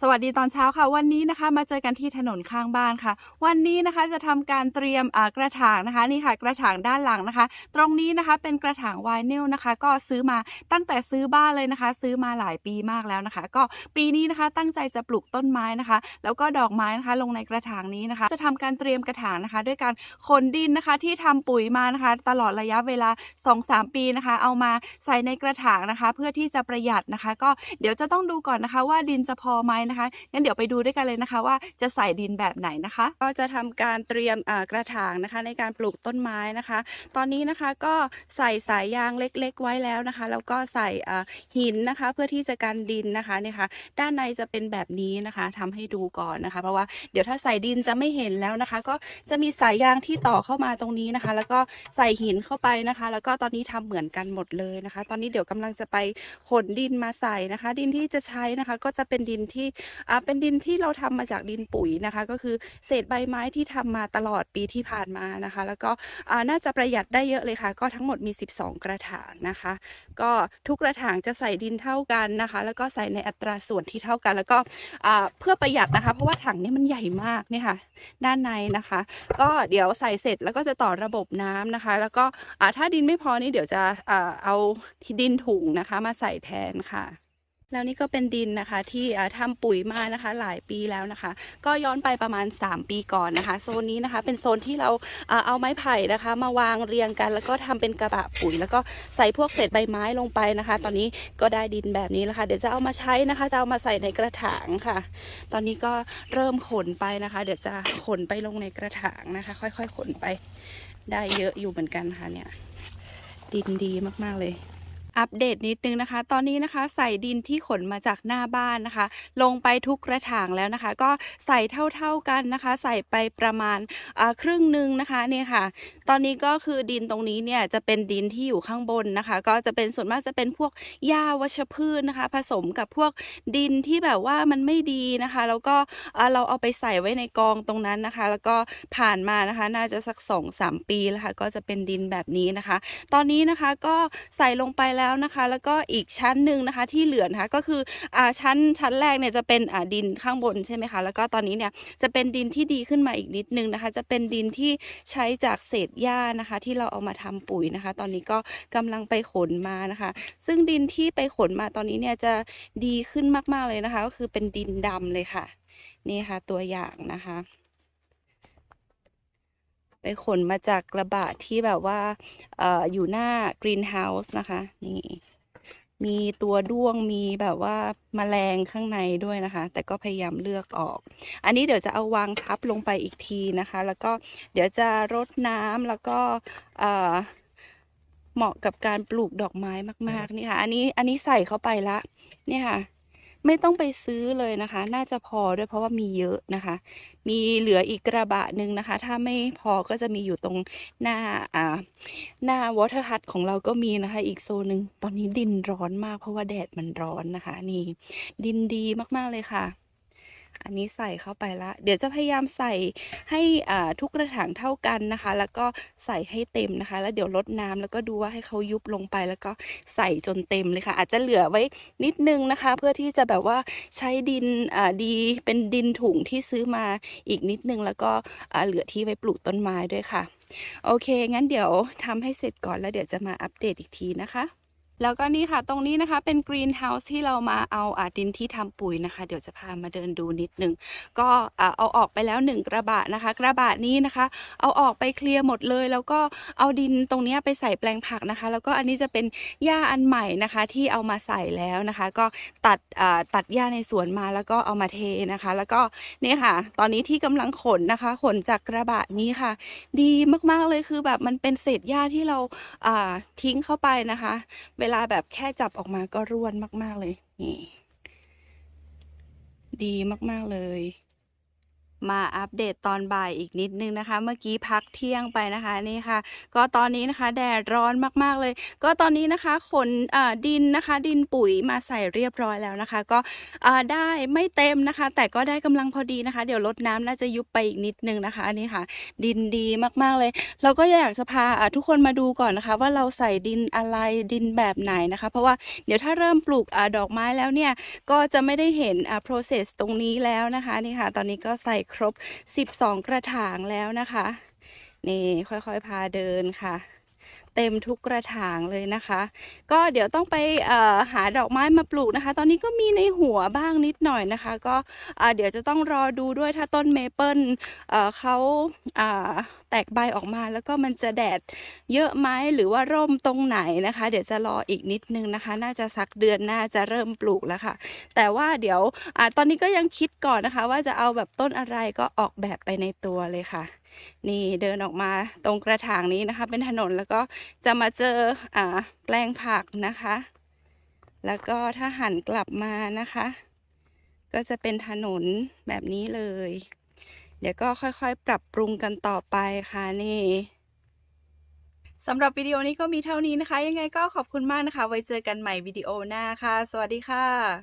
สวัสดีตอนเช้าค่ะวันนี้นะคะมาเจอกันที่ถนนข้างบ้านค่ะ วันนี้นะคะจะทำการเตรียมกระถางนะคะนี่ค่ะ กระถางด้านหลังนะคะ ตรงนี้นะคะเป็นกระถางไวนิลนะคะ ก็ซื้อมาตั้งแต่ซื้อบ้านเลยนะคะ ซื้อมาหลายปีมากแล้วนะคะ ก็ปีนี้นะคะตั้งใจจะปลูกต้นไม้นะคะ แล้วก็ดอกไม้นะคะลงในกระถางนี้นะคะ จะทำการเตรียมกระถางนะคะ ด้วยการขนดินนะคะที่ทำปุ๋ยมานะคะ ตลอดระยะเวลา 2-3 ปีนะคะ เอามาใส่ในกระถางนะคะ เพื่อที่จะประหยัดนะคะ ก็เดี๋ยวจะต้องดูก่อนนะคะ ว่าดินจะพอไหมนะคะงั้นเดี๋ยวไปดูด้วยกันเลยนะคะ ว่าจะใส่ดินแบบไหนนะคะ ก็จะทำการเตรียมกระถางนะคะ ในการปลูกต้นไม้นะคะ ตอนนี้นะคะก็ใส่สายยางเล็ก ๆ ไว้แล้วนะคะ แล้วก็ใส่หินนะคะ เพื่อที่จะกันดินนะคะเนี่ยค่ะด้านในจะเป็นแบบนี้นะคะทำให้ดูก่อนนะคะ เพราะว่าเดี๋ยวถ้าใส่ดินจะไม่เห็นแล้วนะคะ ก็จะมีสายยางที่ต่อเข้ามาตรงนี้นะคะ แล้วก็ใส่หินเข้าไปนะคะ แล้วก็ตอนนี้ทำเหมือนกันหมดเลยนะคะ ตอนนี้เดี๋ยวกำลังจะไปขนดินมาใส่นะคะ ดินที่จะใช้นะคะ ก็จะเป็นดินที่อ่าเป็นดินที่เราทำมาจากดินปุ๋ยนะคะ ก็คือเศษใบไม้ที่ทำมาตลอดปีที่ผ่านมานะคะ แล้วก็อ่าน่าจะประหยัดได้เยอะเลยค่ะ ก็ทั้งหมดมี 12 กระถางนะคะ ก็ทุกกระถางจะใส่ดินเท่ากันนะคะ แล้วก็ใส่ในอัตราส่วนที่เท่ากัน แล้วก็อ่าเพื่อประหยัดนะคะ เพราะว่าถังนี้มันใหญ่มากเนี่ยค่ะ ด้านในนะคะ ก็เดี๋ยวใส่เสร็จแล้วก็จะต่อระบบน้ำนะคะ แล้วก็อ่าถ้าดินไม่พอนี่เดี๋ยวจะอ่าเอาดินถุงนะคะ มาใส่แทนค่ะ แล้วนี่ก็เป็นดินนะคะที่อ่าทำปุ๋ยมานะคะหลายปีแล้วนะคะ ก็ย้อนไปประมาณ 3 ปีก่อนนะคะโซนนี้นะคะ เป็นโซนที่เราเอาไม้ไผ่นะคะ มาวางเรียงกัน แล้วก็ทำเป็นกระบะปุ๋ย แล้วก็ใส่พวกเศษใบไม้ลงไปนะคะ ตอนนี้ก็ได้ดินแบบนี้แล้วค่ะ เดี๋ยวจะเอามาใช้นะคะ จะเอามาใส่ในกระถางค่ะ ตอนนี้ก็เริ่มขนไปนะคะ เดี๋ยวจะขนไปลงในกระถางนะคะ ค่อย ๆ ขนไปได้เยอะอยู่เหมือนกันค่ะเนี่ยดินดีมากๆเลย อัปเดตนิดนึงนะคะ ตอนนี้นะคะใส่ดินที่ขนมาจากหน้าบ้านนะคะ ลงไปทุกกระถางแล้วนะคะ ก็ใส่เท่าๆกันนะคะ ใส่ไปประมาณครึ่งหนึ่งนะคะเนี่ยค่ะ ตอนนี้ก็คือดินตรงนี้เนี่ยจะเป็นดินที่อยู่ข้างบนนะคะ ก็จะเป็นส่วนมากจะเป็นพวกหญ้าวัชพืชนะคะ ผสมกับพวกดินที่แบบว่ามันไม่ดีนะคะ แล้วก็เราเอาไปใส่ไว้ในกองตรงนั้นนะคะ แล้วก็ผ่านมานะคะ น่าจะสัก2อสปีแล้วค่ะ ก็จะเป็นดินแบบนี้นะคะ ตอนนี้นะคะก็ใส่ลงไปแล้วแล้วนะคะ แล้วก็อีกชั้นหนึ่งนะคะที่เหลือนะคะก็คืออ่าชั้นชั้นแรกเนี่ยจะเป็นอ่าดินข้างบนใช่ไหมคะแล้วก็ตอนนี้เนี่ยจะเป็นดินที่ดีขึ้นมาอีกนิดนึงนะคะ จะเป็นดินที่ใช้จากเศษหญ้านะคะ ที่เราเอามาทำปุ๋ยนะคะ ตอนนี้ก็กำลังไปขนมานะคะ ซึ่งดินที่ไปขนมาตอนนี้เนี่ยจะดีขึ้นมากๆเลยนะคะ ก็คือเป็นดินดำเลยค่ะ นี่ค่ะตัวอย่างนะคะ ไปขนมาจากกระบะที่แบบว่าออยู่หน้ากรีนเฮาส์นะคะ นี่ มีตัวด้วงมีแบบว่าแมลงข้างในด้วยนะคะ แต่ก็พยายามเลือกออก อันนี้เดี๋ยวจะเอาวางทับลงไปอีกทีนะคะ แล้วก็เดี๋ยวจะรดน้ำแล้วก็เหมาะกับการปลูกดอกไม้มาก ๆ นี่ค่ะ อันนี้อันนี้ใส่เข้าไปละ นี่ค่ะ ไม่ต้องไปซื้อเลยนะคะ น่าจะพอด้วยเพราะว่ามีเยอะนะคะ มีเหลืออีกกระบะหนึ่งนะคะ ถ้าไม่พอก็จะมีอยู่ตรงหน้าอ่าหน้าวอเตอร์ฮัทของเราก็มีนะคะ อีกโซนหนึ่งตอนนี้ดินร้อนมากเพราะว่าแดดมันร้อนนะคะ นี่ ดินดีมากๆเลยค่ะ อันนี้ใส่เข้าไปละ เดี๋ยวจะพยายามใส่ให้ทุกกระถางเท่ากันนะคะ แล้วก็ใส่ให้เต็มนะคะ แล้วเดี๋ยวลดน้ำแล้วก็ดูว่าให้เขายุบลงไปแล้วก็ใส่จนเต็มเลยค่ะ อาจจะเหลือไว้นิดนึงนะคะ เพื่อที่จะแบบว่าใช้ดินดีเป็นดินถุงที่ซื้อมาอีกนิดนึง แล้วก็เหลือที่ไว้ปลูกต้นไม้ด้วยค่ะ โอเค งั้นเดี๋ยวทำให้เสร็จก่อนแล้วเดี๋ยวจะมาอัปเดตอีกทีนะคะ แล้วก็นี่ค่ะตรงนี้นะคะเป็นกรีนเฮาส์ที่เรามาเอาอาดินที่ทำปุ๋ยนะคะ เดี๋ยวจะพามาเดินดูนิดนึง ก็เอาออกไปแล้วหนึ่งกระบะนะคะ กระบะนี้นะคะ เอาออกไปเคลียร์หมดเลย แล้วก็เอาดินตรงนี้ไปใส่แปลงผักนะคะ แล้วก็อันนี้จะเป็นหญ้าอันใหม่นะคะ ที่เอามาใส่แล้วนะคะ ก็ตัดตัดหญ้าในสวนมาแล้วก็เอามาเทนะคะ แล้วก็นี่ค่ะ ตอนนี้ที่กำลังขนนะคะ ขนจากกระบะนี้ค่ะ ดีมากๆเลยคือแบบมันเป็นเศษหญ้าที่เราทิ้งเข้าไปนะคะวลาแบบแค่จับออกมาก็ร่วนมาก ๆ เลย นี่ ดีมาก ๆ เลย มาอัปเดตตอนบ่ายอีกนิดนึงนะคะ เมื่อกี้พักเที่ยงไปนะคะนี่ค่ะ ก็ตอนนี้นะคะแดดร้อนมากๆเลย ก็ตอนนี้นะคะขนดินนะคะ ดินปุ๋ยมาใส่เรียบร้อยแล้วนะคะ ก็ได้ไม่เต็มนะคะ แต่ก็ได้กำลังพอดีนะคะ เดี๋ยวลดน้ำน่าจะยุบไปอีกนิดนึงนะคะอันนี้ค่ะ ดินดีมากๆเลย เราก็อยากจะพาทุกคนมาดูก่อนนะคะ ว่าเราใส่ดินอะไรดินแบบไหนนะคะ เพราะว่าเดี๋ยวถ้าเริ่มปลูกอดอกไม้แล้วเนี่ยก็จะไม่ได้เห็น process ตรงนี้แล้วนะคะนี่ค่ะ ตอนนี้ก็ใส่ครบ 12 กระถางแล้วนะคะ นี่ค่อยๆพาเดินค่ะ เต็มทุกกระถางเลยนะคะ ก็เดี๋ยวต้องไปหาดอกไม้มาปลูกนะคะ ตอนนี้ก็มีในหัวบ้างนิดหน่อยนะคะ ก็เดี๋ยวจะต้องรอดูด้วยถ้าต้นเมเปิลเขาแตกใบออกมาแล้วก็มันจะแดดเยอะไหมหรือว่าร่มตรงไหนนะคะ เดี๋ยวจะรออีกนิดนึงนะคะ น่าจะสักเดือนหน้าจะเริ่มปลูกแล้วค่ะ แต่ว่าเดี๋ยวอตอนนี้ก็ยังคิดก่อนนะคะ ว่าจะเอาแบบต้นอะไรก็ออกแบบไปในตัวเลยค่ะ นี่เดินออกมาตรงกระถางนี้นะคะ เป็นถนนแล้วก็จะมาเจออ่าแปลงผักนะคะ แล้วก็ถ้าหันกลับมานะคะ ก็จะเป็นถนนแบบนี้เลย เดี๋ยวก็ค่อยๆ ปรับปรุงกันต่อไปค่ะนี่สำหรับวิดีโอนี้ก็มีเท่านี้นะคะ ยังไงก็ขอบคุณมากนะคะ ไว้เจอกันใหม่วิดีโอหน้าค่ะ สวัสดีค่ะ